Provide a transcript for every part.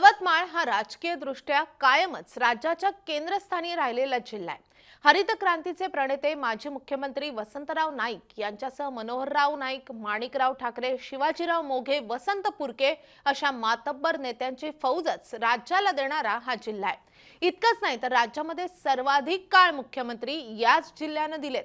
यवतमाळ हा राजकीय दृष्ट्या कायमच राज्याच्या केंद्रस्थानी राहिलेला जिल्हा आहे. हरित क्रांतीचे प्रणेते माजी मुख्यमंत्री वसंतराव नाईक यांच्यासह मनोहरराव नाईक माणिकराव ठाकरे शिवाजीराव मोघे वसंत पुरके अशा मातब्बर नेत्यांची फौजच राज्याला देणारा हा जिल्हा आहे. इतकंच नाही तर राज्यामध्ये सर्वाधिक काळ मुख्यमंत्री याच जिल्ह्यानं दिलेत.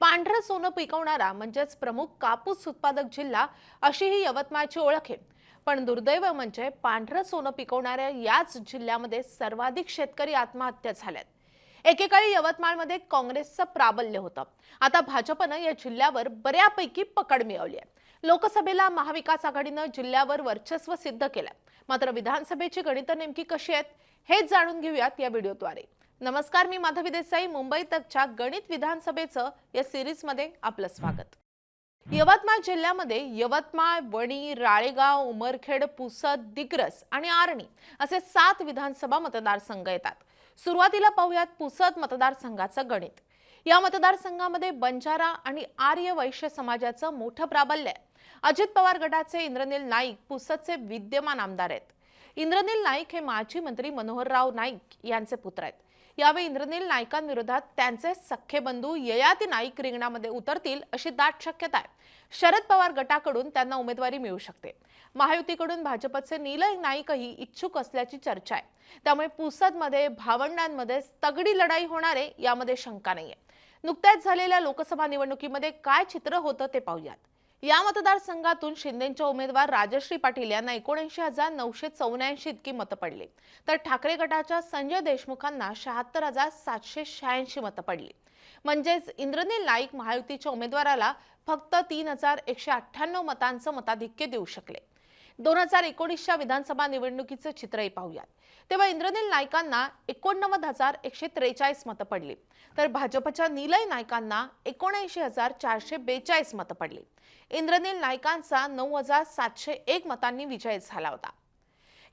पांढरं सोनं पिकवणारा म्हणजेच प्रमुख कापूस उत्पादक जिल्हा अशी ही यवतमाळची ओळख आहे. पण दुर्दैव म्हणजे पांढरं सोनं पिकवणाऱ्या याच जिल्ह्यामध्ये सर्वाधिक शेतकरी आत्महत्या झाल्यात. एकेकाळी यवतमाळमध्ये काँग्रेसचं प्राबल्य होतं. आता भाजपनं या जिल्ह्यावर बऱ्यापैकी पकड मिळवली आहे. लोकसभेला महाविकास आघाडीनं जिल्ह्यावर वर्चस्व सिद्ध केलं मात्र विधानसभेची गणितं नेमकी कशी आहेत हेच जाणून घेऊयात या व्हिडिओद्वारे. नमस्कार मी माधवी देसाई मुंबई तकच्या गणित विधानसभेचं या सिरीजमध्ये आपलं स्वागत. यवतमाळ जिल्ह्यामध्ये यवतमाळ वणी राळेगाव उमरखेड पुसद दिग्रस आणि आर्णी असे सात विधानसभा मतदारसंघ येतात. सुरुवातीला पाहूयात पुसद मतदारसंघाचं गणित. या मतदारसंघामध्ये बंजारा आणि आर्य वैश्य समाजाचं मोठं प्राबल्य आहे. अजित पवार गटाचे इंद्रनील नाईक पुसदचे विद्यमान आमदार आहेत. इंद्रनील नाईक हे माजी मंत्री मनोहरराव नाईक यांचे पुत्र आहेत. यावेळी इंद्रनील नाईकांविरोधात त्यांचे सख्खे बंधू ययाती नाईक रिंगणामध्ये उतरतील अशी दाट शक्यता आहे. शरद पवार गटाकडून त्यांना उमेदवारी मिळू शकते. महायुतीकडून भाजपचे नीलय नाईकही इच्छुक असल्याची चर्चा आहे. त्यामुळे पुसदमध्ये भावंडांमध्ये तगडी लढाई होणार आहे यामध्ये शंका नाहीये. नुकत्याच झालेल्या लोकसभा निवडणुकीमध्ये काय चित्र होतं ते पाहूयात. या मतदारसंघातून शिंदेच्या उमेदवार राजश्री पाटील यांना एकोणऐंशी हजार नऊशे चौऱ्याऐंशी इतकी मतं पडली. तर ठाकरे गटाच्या संजय देशमुखांना शहात्तर हजार सातशे शहाऐंशी मतं पडली. म्हणजेच इंद्रनील नाईक महायुतीच्या उमेदवाराला फक्त तीन हजार एकशे अठ्ठ्याण्णव मतांचं मताधिक्य देऊ शकले. दोन हजार एकोणीसच्या विधानसभा निवडणुकीचं चित्रही पाहूयात. तेव्हा इंद्रनील नायकांना एकोणनव्वद हजार एकशे त्रेचाळीस मतं पडली. तर भाजपच्या निलय नायकांना एकोणऐंशी हजार चारशे बेचाळीस मतं पडली. इंद्रनील नायकांचा नऊ हजार सातशे एक मतांनी विजय झाला होता.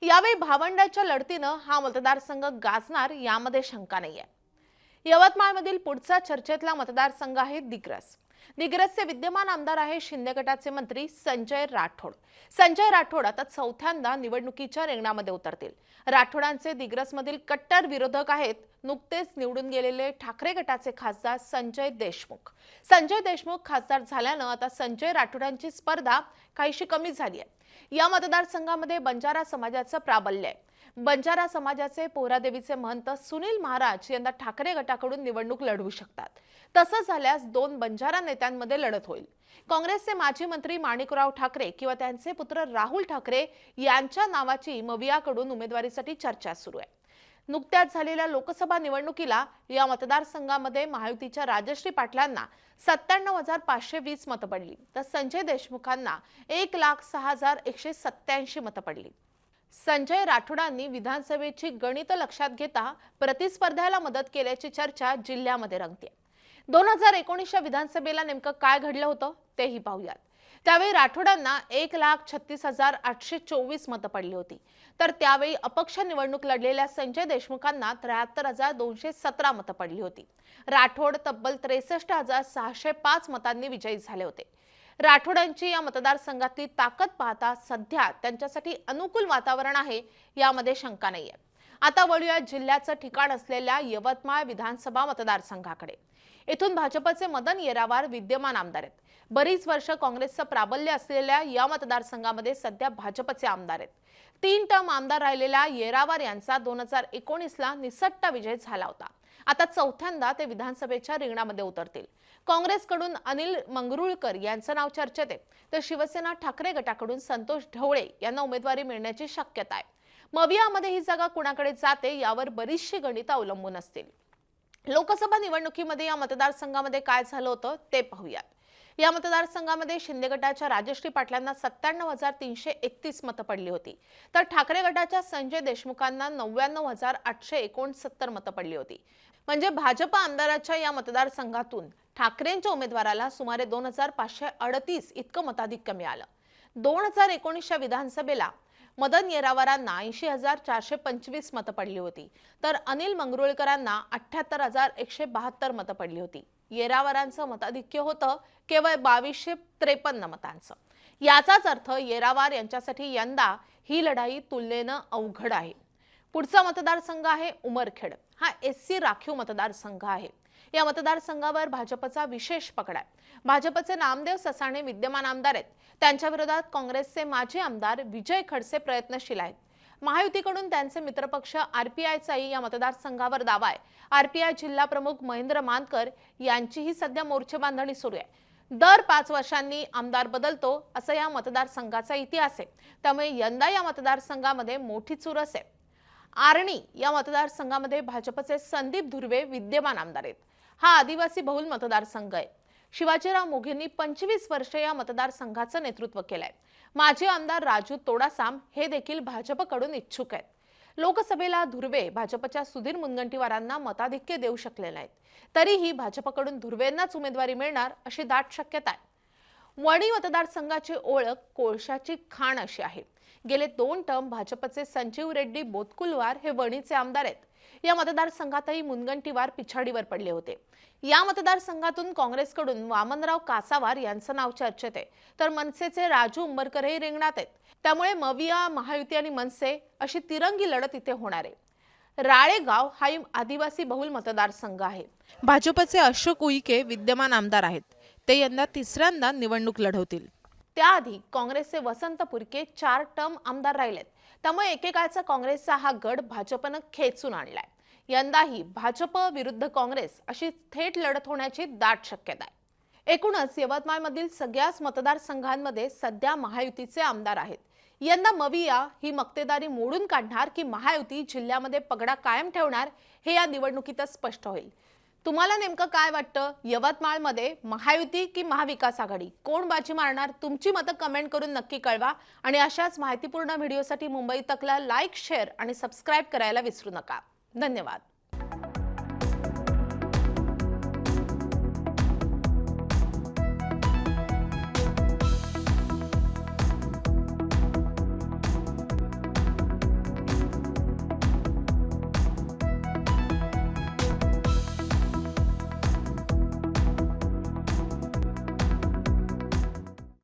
यावेळी भावंडाच्या लढतीनं हा मतदारसंघ गाजणार यामध्ये शंका नाहीये. यवतमाळमधील पुढचा चर्चेतला मतदारसंघ आहे दिग्रस. दिग्रसचे विद्यमान आमदार आहे शिंदे गटाचे मंत्री संजय राठोड. संजय राठोड आता चौथ्यांदा निवडणुकीच्या रिंगणामध्ये उतरतील. राठोडांचे दिग्रसमधील कट्टर विरोधक आहेत नुकतेच निवडून गेलेले ठाकरे गटाचे खासदार संजय देशमुख. संजय देशमुख खासदार झाल्यानं आता संजय राठोडांची स्पर्धा काहीशी कमी झाली आहे. या मतदारसंघामध्ये बंजारा समाजाचं प्राबल्य आहे. बंजारा समाजाचे पोहरादेवीचे महंत सुनील महाराज यंदा ठाकरे गटाकडून निवडणूक लढवू शकतात. तसं झाल्यास दोन बंजारा नेत्यांमध्ये लढत होईल. काँग्रेसचे माजी मंत्री माणिकराव ठाकरे किंवा त्यांचे पुत्र राहुल ठाकरे यांच्या नावाची मवियाकडून उमेदवारीसाठी चर्चा सुरू आहे. नुकत्याच झालेल्या लोकसभा निवडणुकीला या मतदारसंघामध्ये महायुतीच्या राजश्री पाटलांना सत्त्याण्णव हजार पाचशे वीस मतं पडली. तर संजय देशमुखांना एक लाख सहा हजार एकशे सत्त्याऐंशी मतं पडली. संजय राठोडांनी विधानसभेची गणित लक्षात घेता प्रतिस्पर्ध्याला मदत केल्याची चर्चा जिल्ह्यामध्ये रंगते. दोन हजार एकोणीसच्या विधानसभेला नेमकं काय घडलं होतं तेही पाहूयात. त्यावेळी राठोडांना एक लाख छत्तीस हजार आठशे चोवीस मतं पडली होती. तर त्यावेळी अपक्ष निवडणूक लढलेल्या संजय देशमुखांना त्र्याहत्तर हजार दोनशे सतरा मतं पडली होती. राठोड तब्बल त्रेसष्ट हजार सहाशे पाच मतांनी विजयी झाले होते. राठोडांची या मतदारसंघातली ताकद पाहता सध्या त्यांच्यासाठी अनुकूल वातावरण आहे यामध्ये शंका नाहीये. आता वळूया जिल्ह्याचं ठिकाण असलेल्या यवतमाळ विधानसभा मतदारसंघाकडे. येथून भाजपचे मदन येरावार विद्यमान आमदार आहेत. बरीच वर्ष काँग्रेसचं प्राबल्य असलेल्या या मतदारसंघामध्ये सध्या भाजपचे आमदार आहेत. तीन टर्म आमदार राहिलेल्या येरावार यांचा दोन हजार एकोणीसला निसट्टा विजय झाला होता. आता चौथ्यांदा ते विधानसभेच्या रिंगणामध्ये उतरतील. काँग्रेसकडून अनिल मंगरुळकर यांचं नाव चर्चेत आहे. तर शिवसेना ठाकरे गटाकडून संतोष ढवळे यांना उमेदवारी मिळण्याची शक्यता आहे. मवियामध्ये ही जागा कुणाकडे जाते यावर बरीचशी गणितं अवलंबून असतील. लोकसभा निवडणुकीमध्ये या मतदारसंघामध्ये काय झालं होतं ते पाहूयात. या मतदारसंघामध्ये शिंदे गटाच्या राजश्री पाटलांना सत्त्याण्णव हजार तीनशे एकतीस मतं पडली होती. तर ठाकरे गटाच्या संजय देशमुखांना नव्याण्णव हजार आठशे एकोणसत्तर मतं पडली होती. म्हणजे भाजप आमदाराच्या या मतदारसंघातून ठाकरेंच्या उमेदवाराला सुमारे दोन हजार पाचशे अडतीस इतकं मताधिक्य मिळालं. दोन हजार एकोणीसच्या विधानसभेला मदन येरावारांना ऐंशी हजार चारशे पंचवीस मतं पडली होती. तर अनिल मंगरुळकरांना अठ्ठ्याहत्तर हजार एकशे बहात्तर मतं पडली होती. येरावारांचं मताधिक्य होतं केवळ बावीसशे त्रेपन्न मतांचं. याचाच अर्थ येरावार यांच्यासाठी यंदा ही लढाई तुलनेनं अवघड आहे. पुढचा मतदारसंघ आहे उमरखेड. हा एस सी राखीव मतदारसंघ आहे. या मतदारसंघावर भाजपचा विशेष पकड आहे. भाजपचे नामदेव ससाणे विद्यमान आमदार आहेत. त्यांच्या विरोधात काँग्रेसचे माजी आमदार विजय खडसे प्रयत्नशील आहेत. महायुतीकडून त्यांचे मित्रपक्ष आरपीआयचाही या मतदारसंघावर दावा आहे. आरपीआय जिल्हा प्रमुख महेंद्र मानकर यांचीही सध्या मोर्चे बांधणी सुरू आहे. दर पाच वर्षांनी आमदार बदलतो असं या मतदारसंघाचा इतिहास आहे. त्यामुळे यंदा या मतदारसंघामध्ये मोठी चुरस आहे. आर्णी या मतदारसंघामध्ये भाजपचे संदीप धुर्वे विद्यमान आमदार आहेत. हा आदिवासी बहुल मतदारसंघ आहे. शिवाजीराव मोघेंनी पंचवीस वर्षे या मतदारसंघाचं नेतृत्व केलंय. माजी आमदार राजू तोडासाम हे देखील भाजपकडून इच्छुक आहेत. लोकसभेला धुर्वे भाजपच्या सुधीर मुनगंटीवारांना मताधिक्य देऊ शकले नाहीत. तरीही भाजपकडून धुर्वेंनाच उमेदवारी मिळणार अशी दाट शक्यता आहे. वणी मतदारसंघाची ओळख कोळशाची खाण अशी आहे. गेले दोन टर्म भाजपचे संजीव रेड्डी बोतकुलवार हे वणीचे आमदार आहेत. या मतदारसंघातही मुनगंटीवार पिछाडीवर पडले होते. या मतदारसंघातून काँग्रेसकडून वामनराव कासावार यांचं नाव चर्चेत आहे. तर मनसेचे राजू उंबरकरही रिंगणात आहेत. त्यामुळे मविया महायुती आणि मनसे अशी तिरंगी लढत इथे होणार आहे. राळेगाव हा आदिवासी बहुल मतदारसंघ आहे. भाजपचे अशोक उईके विद्यमान आमदार आहेत. ते यंदा तिसऱ्यांदा निवडणूक लढवतील. त्याआधी काँग्रेसचे वसंत पुरके चार टर्म आमदार राहिलेत. त्यामुळे एकेकाळचा काँग्रेसचा हा गड भाजपनं खेचून आणलाय. यंदाही भाजप विरुद्ध काँग्रेस अशी थेट लढत होण्याची दाट शक्यता आहे. एकूणच यवतमाळमधील सगळ्याच मतदारसंघांमध्ये सध्या महायुतीचे आमदार आहेत. यंदा मविया ही मक्तेदारी मोडून काढणार की महायुती जिल्ह्यामध्ये पगडा कायम ठेवणार हे या निवडणुकीतच स्पष्ट होईल. तुम्हाला नेमकं काय वाटतं? यवतमाळमध्ये महायुती की महाविकास आघाडी? कोण बाजी मारणार? तुमची मतं कमेंट करून नक्की कळवा. आणि अशाच माहितीपूर्ण व्हिडिओसाठी मुंबई तकला लाईक शेअर आणि सबस्क्राईब करायला विसरू नका. धन्यवाद.